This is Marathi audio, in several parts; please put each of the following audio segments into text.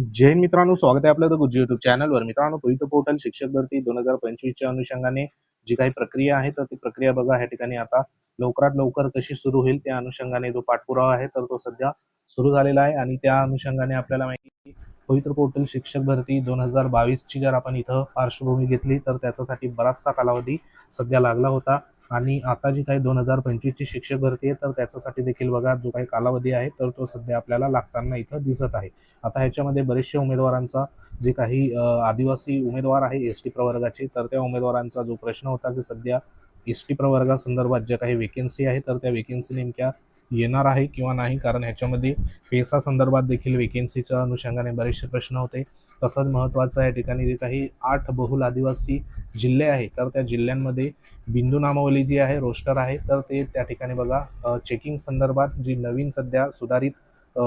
जैन मित्रांनो स्वागत आहे आपलं द गुज्जी युट्यूब चॅनलवर मित्रांनो पवित्र पोर्टल शिक्षक भरती दोन हजार पंचवीसच्या अनुषंगाने जी काही प्रक्रिया आहे तर ती प्रक्रिया बघा. ह्या ठिकाणी आता लवकरात लवकर कशी सुरू होईल त्या अनुषंगाने जो पाठपुरावा आहे तर तो सध्या सुरू झालेला आहे. आणि त्या अनुषंगाने आपल्याला माहिती पवित्र पोर्टल शिक्षक भरती दोन हजार बावीसची जर आपण इथं पार्श्वभूमी घेतली तर त्याच्यासाठी बराचसा कालावधी सध्या लागला होता. आणि आता जी काही दोन हजार पंचवीसची शिक्षक भरती आहे तर त्याच्यासाठी देखील बघा जो काही कालावधी आहे तर तो सध्या आपल्याला लागताना इथं दिसत आहे. आता ह्याच्यामध्ये बरेचशे उमेदवारांचा जे काही आदिवासी उमेदवार आहे एस टी प्रवर्गाचे तर त्या उमेदवारांचा जो प्रश्न होता की सध्या एस टी प्रवर्गासंदर्भात ज्या काही वेकेन्सी आहे तर त्या वेकेन्सी नेमक्या येणार आहे किंवा नाही कारण ह्याच्यामध्ये पेसा संदर्भात देखील वेकेन्सीच्या अनुषंगाने बरेचसे प्रश्न होते. तसंच महत्त्वाचं या ठिकाणी जे काही आठ बहुल आदिवासी जिल्हे आहे तर त्या जिल्ह्यांमध्ये बिंदू नामावली जी आहे रोस्टर आहे तर ते त्या ठिकाणी बघा चेकिंग संदर्भात जी नवीन सध्या सुधारित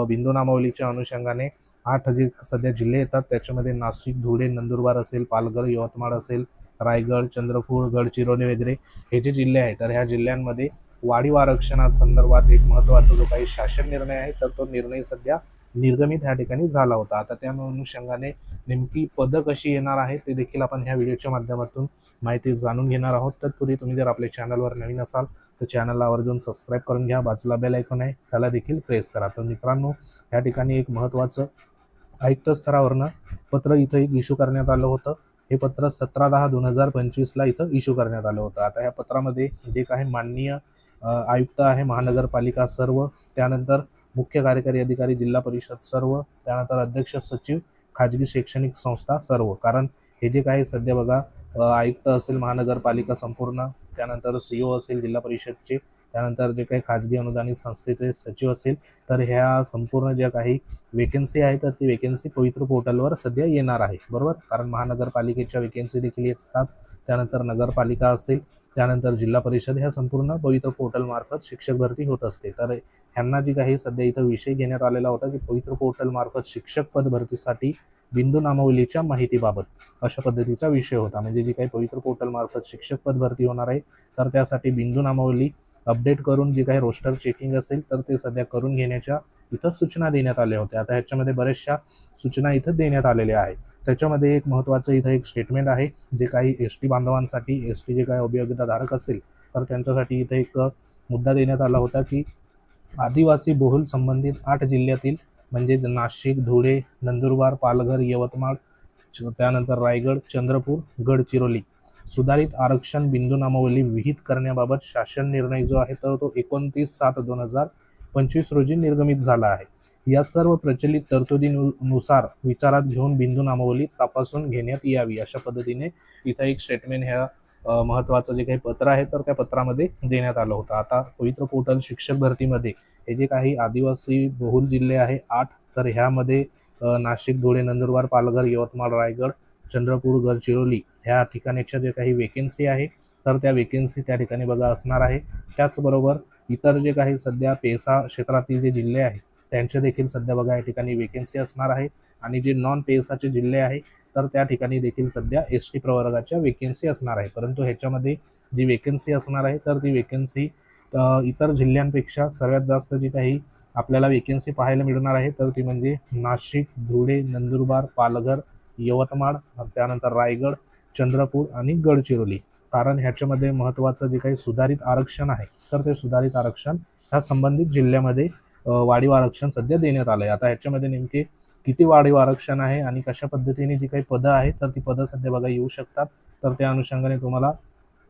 बिंदू नामावलीच्या अनुषंगाने आठ जे सध्या जिल्हे येतात त्याच्यामध्ये नाशिक धुळे नंदुरबार असेल पालघर यवतमाळ असेल रायगड चंद्रपूर गडचिरोली वगैरे हे जे जिल्हे आहेत तर ह्या जिल्ह्यांमध्ये वाढीव आरक्षणासंदर्भात एक महत्त्वाचा जो काही शासन निर्णय आहे तर तो निर्णय सध्या निर्गमित ह्या ठिकाणी झाला होता. आता त्या अनुषंगाने नेमकी पदं कशी येणार आहे ते देखील आपण ह्या व्हिडिओच्या माध्यमातून माहिती जाणून घेणार आहोत. तत्पूर्वी तुम्ही जर आपल्या चॅनलवर नवीन असाल तर चॅनलला आवर्जून सबस्क्राईब करून घ्या बाजूला बेल ऐकून आहे त्याला देखील प्रेस करा. तर मित्रांनो ह्या ठिकाणी एक महत्त्वाचं आयुक्त स्तरावरनं पत्र इथं एक इश्यू करण्यात आलं होतं. हे पत्र सतरा दहा दोन हजार पंचवीसला इथं इश्यू करण्यात आलं होतं. आता या पत्रामध्ये जे काही माननीय आयुक्त आहे महानगरपालिका सर्व त्यानंतर मुख्य कार्यकारी अधिकारी जिल्हा परिषद सर्व त्यानंतर अध्यक्ष सचिव खाजगी शैक्षणिक संस्था सर्व. कारण हे जे काही सध्या बघा आयुक्त असेल महानगरपालिका संपूर्ण त्यानंतर सी ओ असेल जिल्हा परिषदचे त्यानंतर जे काही खाजगी अनुदानित संस्थेचे सचिव असेल तर ह्या संपूर्ण ज्या काही वेकेन्सी आहे तर ती वेकेन्सी पवित्र पोर्टलवर सध्या येणार आहे. बरोबर? कारण महानगरपालिकेच्या वेकेन्सी देखील येत असतात. त्यानंतर नगरपालिका असेल त्यानंतर जिल्हा परिषद ह्या संपूर्ण पवित्र पोर्टल मार्फत शिक्षक भरती होत असते. तर ह्यांना जी काही सध्या इथं विषय घेण्यात आलेला होता की पवित्र पोर्टल मार्फत शिक्षक पद भरतीसाठी बिंदू नामावलीच्या माहितीबाबत अशा पद्धतीचा विषय होता. म्हणजे जी काही पवित्र पोर्टल मार्फत शिक्षक पद भरती होणार आहे तर त्यासाठी बिंदू नामावली अपडेट करून जी काही रोस्टर चेकिंग असेल तर ते सध्या करून घेण्याच्या इथं सूचना देण्यात आल्या होत्या. आता ह्याच्यामध्ये बऱ्याचशा सूचना इथं देण्यात आलेल्या आहेत. त्याच्यामध्ये एक महत्त्वाचं इथं एक स्टेटमेंट आहे. जे काही एस टी बांधवांसाठी एस टी जे काही अभियोग्यताधारक असेल तर त्यांच्यासाठी इथं एक मुद्दा देण्यात आला होता की आदिवासी बहुल संबंधित आठ जिल्ह्यातील म्हणजेच नाशिक धुळे नंदुरबार पालघर यवतमाळ च- त्यानंतर रायगड चंद्रपूर गडचिरोली. सुधारित आरक्षण बिंदू नामावली विहित करण्याबाबत शासन निर्णय जो आहे तर तो एकोणतीस सात दोन हजार पंचवीस रोजी निर्गमित झाला आहे. या सर्व प्रचलित तरतुदीनुसार विचारात घेऊन बिंदू नामावली तपासून घेण्यात यावी अशा पद्धतीने इथं एक स्टेटमेंट ह्या महत्वाचं महत्त्वाचं जे काही पत्र आहे तर त्या पत्रामध्ये देण्यात आलं होतं. आता पवित्र पोर्टल शिक्षक भरतीमध्ये हे जे काही आदिवासी बहुल जिल्हे आहे आठ तर ह्यामध्ये नाशिक धुळे नंदुरबार पालघर यवतमाळ रायगड चंद्रपूर गडचिरोली ह्या ठिकाणीच्या जे काही वेकेन्सी आहे तर त्या वेकेन्सी त्या ठिकाणी बघा असणार आहे. त्याचबरोबर इतर जे काही सध्या पेसा क्षेत्रातील जे जिल्हे आहेत त्यांचे देखील सध्या बघा या ठिकाणी वेकेन्सी असणार आहे. आणि जे नॉन पेसाचे जिल्हे आहे तर त्या ठिकाणी देखील सध्या एस टी प्रवर्गाच्या वेकेन्सी असणार आहे. परंतु ह्याच्यामध्ये जी वेकेन्सी असणार आहे तर ती वेकेन्सी इतर जिल्ह्यांपेक्षा सर्वात जास्त जी काही आपल्याला वेकेन्सी पाहायला मिळणार आहे तर ती म्हणजे नाशिक धुळे नंदुरबार पालघर यवतमाळ त्यानंतर रायगड चंद्रपूर आणि गडचिरोली. कारण ह्याच्यामध्ये महत्त्वाचं जे काही सुधारित आरक्षण आहे तर ते सुधारित आरक्षण ह्या संबंधित जिल्ह्यामध्ये वाढीव आरक्षण सध्या देण्यात आलं आहे आता ह्याच्यामध्ये नेमके किती वाढीव आरक्षण आहे आणि कशा पद्धतीने जी काही पदं आहेत तर ती पदं सध्या बघा येऊ शकतात. तर त्या अनुषंगाने तुम्हाला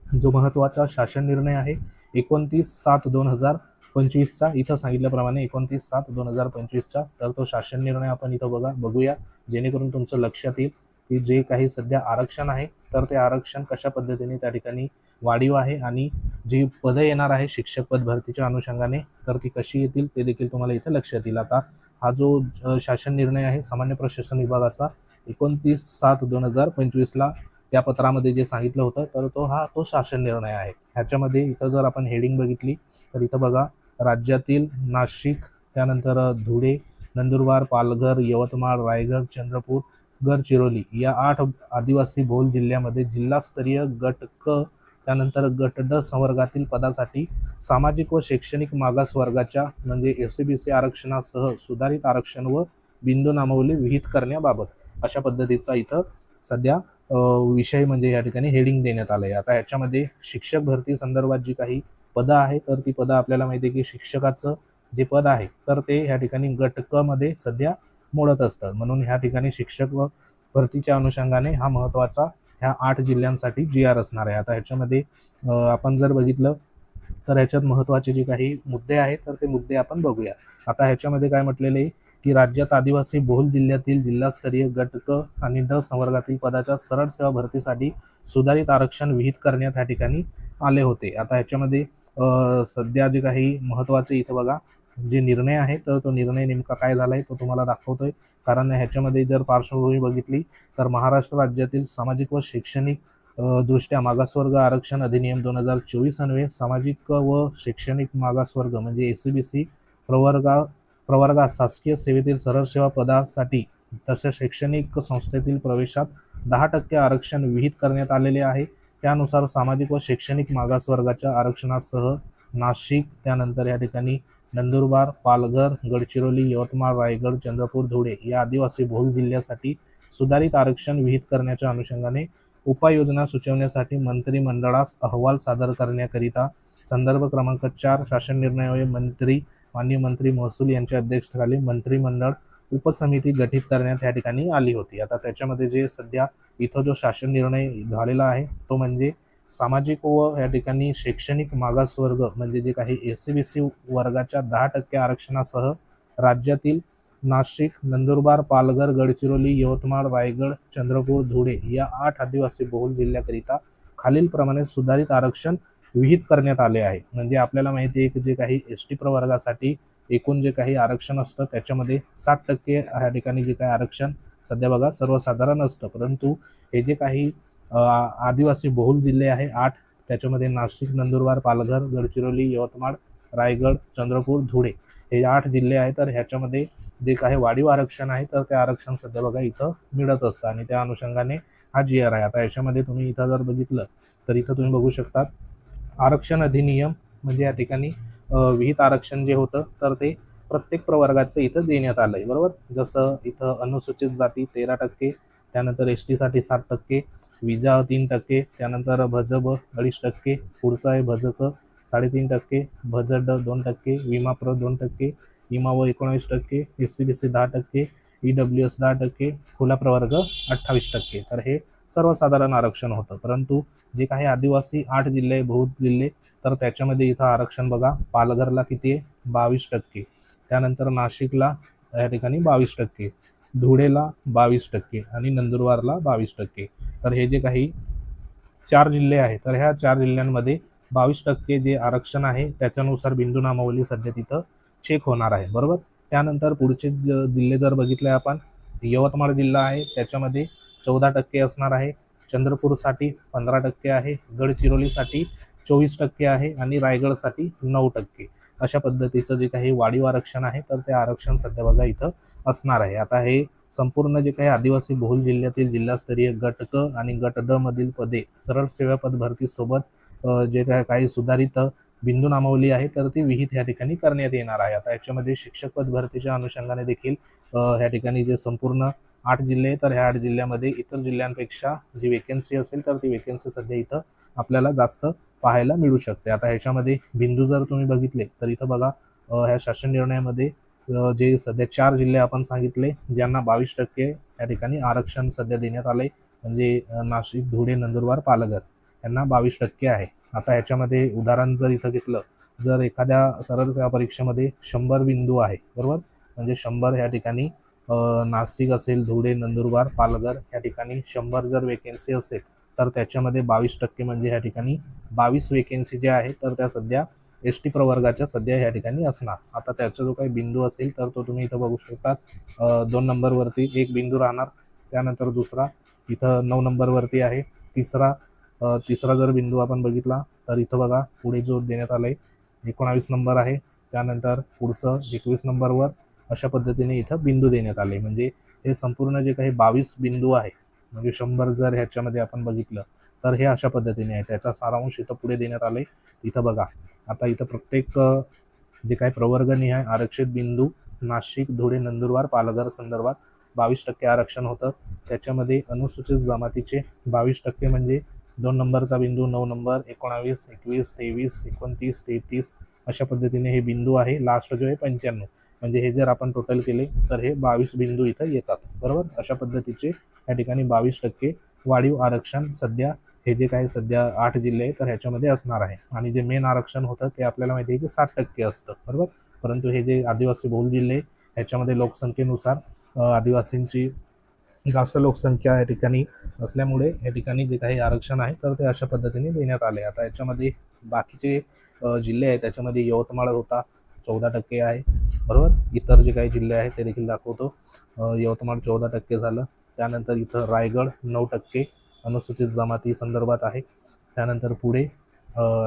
जो महत्त्वाचा शासन निर्णय आहे एकोणतीस सात दोन हजार पंचवीसचा इथं सांगितल्याप्रमाणे एकोणतीस सात दोन हजार पंचवीसचा तर तो शासन निर्णय आपण इथं बघा बघूया. जेणेकरून तुमचं लक्षात येईल की जे काही सध्या आरक्षण आहे तर ते आरक्षण कशा पद्धतीने त्या ठिकाणी वाढीव आहे आणि जी पदं येणार आहे शिक्षक पद भरतीच्या अनुषंगाने तर ती कशी येतील ते देखील तुम्हाला इथं लक्षात येईल आता हा जो शासन निर्णय आहे सामान्य प्रशासन विभागाचा एकोणतीस सात दोन हजार पंचवीसला त्या पत्रामध्ये जे सांगितलं होतं तर तो हा तो शासन निर्णय आहे. ह्याच्यामध्ये इथं जर आपण हेडिंग बघितली तर इथं बघा राज्यातील नाशिक त्यानंतर धुळे नंदुरबार पालघर यवतमाळ रायगड चंद्रपूर गडचिरोली या आठ आदिवासी भोल जिल्ह्यामध्ये जिल्हास्तरीय गट क त्यानंतर गट ड संवर्गातील पदासाठी सामाजिक व शैक्षणिक मागास वर्गाच्या म्हणजे एस सी बी सी आरक्षणासह सुधारित आरक्षण व बिंदू नामावली विहित करण्याबाबत अशा पद्धतीचा इथं सध्या विषय म्हणजे या ठिकाणी हेडिंग देण्यात आलं आहे आता याच्यामध्ये शिक्षक भरती संदर्भात जी काही पदं आहे तर ती पदं आपल्याला माहिती आहे की शिक्षकाचं जे पद आहे तर ते ह्या ठिकाणी गट क मध्ये सध्या मोडत असतं. म्हणून ह्या ठिकाणी शिक्षक व भरतीच्या अनुषंगाने हा महत्त्वाचा ह्या आठ जिल्ह्यांसाठी जी आर असणार आहे. आता ह्याच्यामध्ये आपण जर बघितलं तर ह्याच्यात महत्त्वाचे जे काही मुद्दे आहेत तर ते मुद्दे आपण बघूया. आता ह्याच्यामध्ये काय म्हटलेले की राज्यात आदिवासी बहुल जिल्ह्यातील जिल्हास्तरीय गट क आणि ड संवर्गातील पदाच्या सरळ सेवा भरतीसाठी सुधारित आरक्षण विहित करण्यात ह्या ठिकाणी आले होते. आता ह्याच्यामध्ये सध्या जे काही महत्त्वाचे इथं बघा जे निर्णय आहे तर तो निर्णय नेमका काय झालाय तो तुम्हाला दाखवतोय. कारण ह्याच्यामध्ये जर पार्श्वभूमी बघितली तर महाराष्ट्र राज्यातील सामाजिक व शैक्षणिक दृष्ट्या मागासवर्ग आरक्षण अधिनियम दोन हजार चोवीस अन्वये सामाजिक व शैक्षणिक मागासवर्ग म्हणजे एस सी बी सी प्रवर्गा प्रवर्गात शासकीय सेवेतील सरळ सेवा पदासाठी तसेच शैक्षणिक संस्थेतील प्रवेशात दहा टक्के आरक्षण विहित करण्यात आलेले आहे. त्यानुसार सामाजिक व शैक्षणिक मागासवर्गाच्या आरक्षणासह नाशिक त्यानंतर या ठिकाणी नंदुरबार पालघर गडचिरोली यवतमाळ रायगड चंद्रपूर धुळे या आदिवासी बहुल जिल्ह्यासाठी सुधारित आरक्षण विहित करण्याच्या अनुषंगाने उपाययोजना सुचवण्यासाठी मंत्रिमंडळास अहवाल सादर करण्याकरिता संदर्भ क्रमांक चार शासन निर्णयावे मंत्री माननीय मंत्री महसूल यांच्या अध्यक्षतेखाली मंत्रिमंडळ उपसमिती गठीत करण्यात या ठिकाणी आली होती. आता त्याच्यामध्ये जे सध्या इथं जो शासन निर्णय झालेला आहे तो म्हणजे सामाजिक व या ठिकाणी शैक्षणिक मागासवर्ग म्हणजे जे काही एस सी बी सी वर्गाच्या दहा टक्के आरक्षणासह राज्यातील नाशिक नंदुरबार पालघर गडचिरोली यवतमाळ रायगड चंद्रपूर धुळे या आठ आदिवासी बहुल जिल्ह्याकरिता खालीलप्रमाणे सुधारित आरक्षण विहित करण्यात आले आहे. म्हणजे आपल्याला माहिती आहे की जे काही एस टी प्रवर्गासाठी एकूण जे काही आरक्षण असतं त्याच्यामध्ये साठ टक्के ह्या ठिकाणी जे काही आरक्षण सध्या बघा सर्वसाधारण असतं. परंतु हे जे काही आदिवासी बहुल जिल्हे आहे आठ. त्याच्यामध्ये नाशिक नंदुरबार पालघर गडचिरोली यवतमाळ रायगड चंद्रपूर धुळे हे आठ जिल्हे आहेत. तर ह्याच्यामध्ये जे काही वाढीव आरक्षण आहे तर ते आरक्षण सध्या बघा इथं मिळत असतं आणि त्या अनुषंगाने हा जी आर आहे आता याच्यामध्ये तुम्ही इथं जर बघितलं तर इथं तुम्ही बघू शकतात आरक्षण अधिनियम म्हणजे या ठिकाणी विहित आरक्षण जे होतं तर ते प्रत्येक प्रवर्गाचं इथं देण्यात आलं आहे बरोबर? जसं इथं अनुसूचित जाती तेरा टक्के त्यानंतर एस टीसाठी साठ टक्के विजा तीन टक्के त्यानंतर भजब अडीच टक्के पुढचं आहे भजक साडेतीन टक्के भजड दोन टक्के विमा प्र दोन टक्के विमा व एकोणावीस टक्के एस सी बी सी दहा टक्के ई डब्ल्यू एस दहा टक्के खुला प्रवर्ग अठ्ठावीस टक्के. तर हे सर्वसाधारण आरक्षण होतं. परंतु जे काही आदिवासी आठ जिल्हे बहुत जिल्हे तर त्याच्यामध्ये इथं आरक्षण बघा पालघरला किती आहे? बावीस टक्के. त्यानंतर नाशिकला या ठिकाणी बावीस टक्के. धुळेला बावीस टक्के आणि नंदुरबारला बावीस टक्के. तर हे जे काही चार जिल्हे आहेत तर ह्या चार जिल्ह्यांमध्ये बावीस टक्के जे आरक्षण आहे त्याच्यानुसार बिंदू नामावली सध्या तिथं चेक होणार आहे बरोबर? त्यानंतर पुढचे ज- जिल्हे जर बघितले आपण यवतमाळ जिल्हा आहे त्याच्यामध्ये चौदा टक्के असणार आहे चंद्रपूरसाठी पंधरा टक्के आहे गडचिरोलीसाठी चोवीस टक्के आहे आणि रायगडसाठी नऊ टक्के. अशा पद्धतीचं जे काही वाढीव आरक्षण आहे तर ते आरक्षण सध्या बघा इथं असणार आहे. आता हे संपूर्ण जे काही आदिवासी बहुल जिल्ह्यातील जिल्हास्तरीय गट क आणि गट ड मधील पदे सरळ सेवा पद भरतीसोबत जे काय काही सुधारित बिंदू नामावली आहे तर ती विहित या ठिकाणी करण्यात येणार आहे. आता याच्यामध्ये शिक्षक पद भरतीच्या अनुषंगाने देखील ह्या ठिकाणी जे संपूर्ण आठ जिल्हे तर ह्या आठ जिल्ह्यामध्ये इतर जिल्ह्यांपेक्षा जी वेकेन्सी असेल तर ती वेकेन्सी सध्या इथं आपल्याला जास्त पाहायला मिळू शकते. आता ह्याच्यामध्ये बिंदू जर तुम्ही बघितले तर इथं बघा ह्या शासन निर्णयामध्ये जे सध्या चार जिल्हे आपण सांगितले ज्यांना बावीस टक्के या ठिकाणी आरक्षण सध्या देण्यात आले म्हणजे नाशिक धुळे नंदुरबार पालघर यांना बावीस टक्के आहे. आता ह्याच्यामध्ये उदाहरण जर इथं घेतलं जर एखाद्या सरळ सेवा परीक्षेमध्ये शंभर बिंदू आहे बरोबर? म्हणजे शंभर ह्या ठिकाणी नाशिक असेल धुळे नंदुरबार पालघर या ठिकाणी शंभर जर वेकेन्सी असेल तर त्याच्यामध्ये बावीस टक्के म्हणजे ह्या ठिकाणी बावीस वेकेन्सी ज्या आहेत तर त्या सध्या एस टी प्रवर्गाच्या सध्या ह्या ठिकाणी असणार. आता त्याचा जो काही बिंदू असेल तर तो तुम्ही इथं बघू शकता. दोन नंबरवरती एक बिंदू राहणार त्यानंतर दुसरा इथं नऊ नंबरवरती आहे. तिसरा तिसरा जर बिंदू आपण बघितला तर इथं बघा पुढे जो देण्यात आलाय. एकोणावीस नंबर आहे. त्यानंतर पुढचं एकवीस नंबरवर अशा पद्धतीने इथं बिंदू देण्यात आले. म्हणजे हे संपूर्ण जे काही बावीस बिंदू आहे म्हणजे शंभर जर ह्याच्यामध्ये आपण बघितलं तर हे अशा पद्धतीने आहे. त्याचा सारांश इथं पुढे देण्यात आले इथं बघा. आता इथं प्रत्येक जे काही प्रवर्गनिहाय आरक्षित बिंदू नाशिक धुळे नंदुरबार पालघर संदर्भात बावीस टक्के आरक्षण होतं. त्याच्यामध्ये अनुसूचित जमातीचे बावीस टक्के म्हणजे दोन नंबरचा बिंदू नऊ नंबर एकोणावीस एकवीस तेवीस एकोणतीस तेहतीस अशा पद्धतीने हे बिंदू आहे. लास्ट जो आहे पंच्याण्णव. म्हणजे हे जर आपण टोटल केले तर हे बावीस बिंदू इथं येतात. बरोबर? अशा पद्धतीचे या ठिकाणी बावीस टक्के वाढीव आरक्षण सध्या हे जे काही सध्या आठ जिल्हे आहेत तर ह्याच्यामध्ये असणार आहे. आणि जे मेन आरक्षण होतं ते आपल्याला माहिती आहे की साठ टक्के असतं. बरोबर? परंतु हे जे आदिवासी बहुल जिल्हे ह्याच्यामध्ये लोकसंख्येनुसार आदिवासींची जास्त लोकसंख्या या ठिकाणी असल्यामुळे या ठिकाणी जे काही आरक्षण आहे तर ते अशा पद्धतीने देण्यात आले. आता याच्यामध्ये बाकीचे जिल्हे आहेत त्याच्यामध्ये यवतमाळ होता चौदा टक्के आहे. बरोबर? इतर जे काही जिल्हे आहेत ते देखील दाखवतो. यवतमाळ चौदा टक्के झालं. त्यानंतर इथं रायगड नऊ टक्के. अनुसूचित जमाती संदर्भात आहे. त्यानंतर पुढे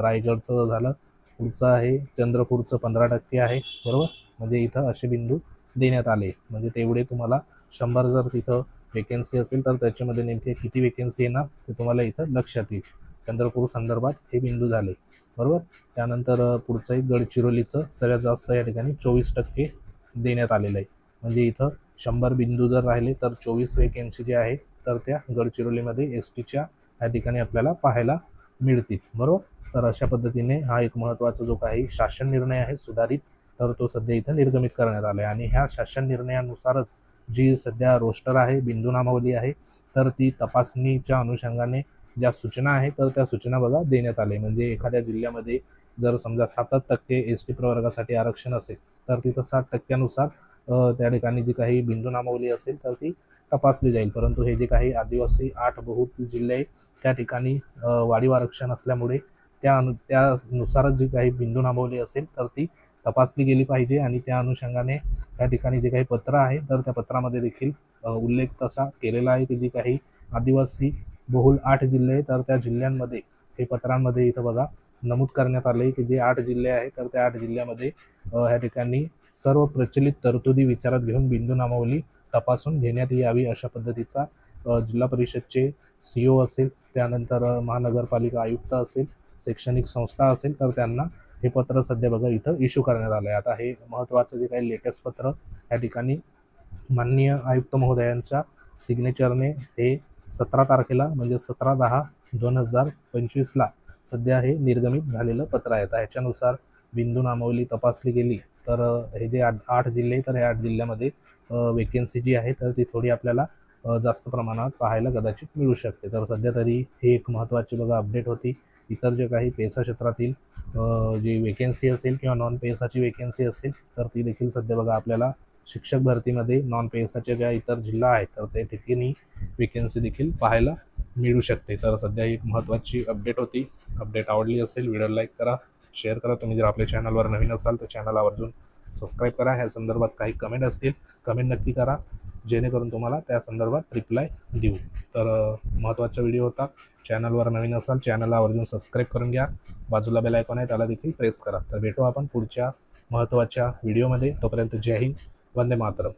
रायगडचं झालं. पुढचं आहे चंद्रपूरचं पंधरा टक्के आहे. बरोबर? म्हणजे इथं असे बिंदू देण्यात आले. म्हणजे तेवढे तुम्हाला शंभर जर तिथं वेकेन्सी असेल तर त्याच्यामध्ये नेमके किती वेकेन्सी येणार ते तुम्हाला इथं लक्षात येईल. चंद्रपूर संदर्भात हे बिंदू झाले. बरोबर? त्यानंतर पुढचं एक गडचिरोलीचं सगळ्यात जास्त या ठिकाणी चोवीस टक्के देण्यात आलेलं आहे. म्हणजे इथं शंभर बिंदू जर राहिले तर चोवीस वेकेन्सी जे आहे तर त्या गडचिरोलीमध्ये एस टीच्या या ठिकाणी आपल्याला पाहायला मिळतील. बरोबर? तर अशा पद्धतीने हा एक महत्त्वाचा जो काही शासन निर्णय आहे सुधारित तर तो सध्या इथं निर्गमित करण्यात आला आहे आणि ह्या शासन निर्णयानुसारच जी सध्या रोस्टर आहे बिंदू नामावली आहे तर ती तपासणीच्या अनुषंगाने ज्या सूचना आहे तर त्या सूचना बघा देण्यात आले म्हणजे एखाद्या जिल्ह्यामध्ये जर समजा सात टक्के एस टी प्रवर्गासाठी आरक्षण असेल तर तिथं साठ टक्क्यानुसार त्या ठिकाणी जी काही बिंदू नामावली असेल तर ती तपासली जाईल. परंतु हे जे काही आदिवासी आठ बहुत जिल्हे आहे त्या ठिकाणी वाढीव आरक्षण असल्यामुळे त्या अनु त्यानुसारच जी काही बिंदू नामवली असेल तर ती तपासली गेली पाहिजे आणि त्या अनुषंगाने त्या ठिकाणी जे काही पत्र आहे तर त्या पत्रामध्ये देखील उल्लेख तसा केलेला आहे की जी काही आदिवासी बहुल आठ जिल्हे आहे, तर त्या जिल्ह्यांमध्ये हे पत्रांमध्ये इथं बघा नमूद करण्यात आले की जे आठ जिल्हे आहेत तर त्या आठ जिल्ह्यामध्ये ह्या ठिकाणी सर्व प्रचलित तरतुदी विचारात घेऊन बिंदू नामावली तपासून घेण्यात यावी अशा पद्धतीचा जिल्हा परिषदचे सी ओ असेल त्यानंतर महानगरपालिका आयुक्त असेल शैक्षणिक संस्था असेल तर त्यांना हे पत्र सध्या बघा इथं इश्यू करण्यात आलं आहे आता हे महत्त्वाचं जे काही लेटेस्ट पत्र या ठिकाणी माननीय आयुक्त महोदयांच्या सिग्नेचरने हे सतरा तारखेला म्हणजे सतरा दहा दोन हजार पंचवीसला सध्या हे निर्गमित झालेलं पत्र आहे. तर ह्याच्यानुसार बिंदू नामावली तपासली गेली तर हे जे आठ आठ जिल्हे तर हे आठ जिल्ह्यामध्ये वेकेन्सी जी आहे तर ती थोडी आपल्याला जास्त प्रमाणात पाहायला कदाचित मिळू शकते. तर सध्या तरी ही एक महत्त्वाची बघा अपडेट होती. इतर जे काही पेसा क्षेत्रातील जी वेकेन्सी असेल किंवा नॉन पेसाची वेकेन्सी असेल तर ती देखील सध्या बघा आपल्याला शिक्षक भरतीमध्ये नॉन पेसाच्या ज्या इतर जिल्हा आहेत तर त्या ठिकाणी वेकेन्सी देखील पाहायला मिळू शकते. तर सध्या ही एक महत्त्वाची अपडेट होती. अपडेट आवडली असेल व्हिडिओ लाईक करा. शेअर करा. तुम्ही जर आपल्या चॅनलवर नवीन असाल तर चॅनल आवर्जून सबस्क्राईब करा. ह्या संदर्भात काही कमेंट असतील कमेंट नक्की करा. जेणेकरून तुम्हाला त्या संदर्भात रिप्लाय देऊ. तर महत्त्वाचा व्हिडिओ होता. चॅनलवर नवीन असाल चॅनलला आवर्जून सबस्क्राईब करून घ्या. बाजूला बेल आयकॉन आहे त्याला देखील प्रेस करा. तर भेटू आपण पुढच्या महत्त्वाच्या व्हिडिओमध्ये तोपर्यंत जय हिंद. वंदे मातरम.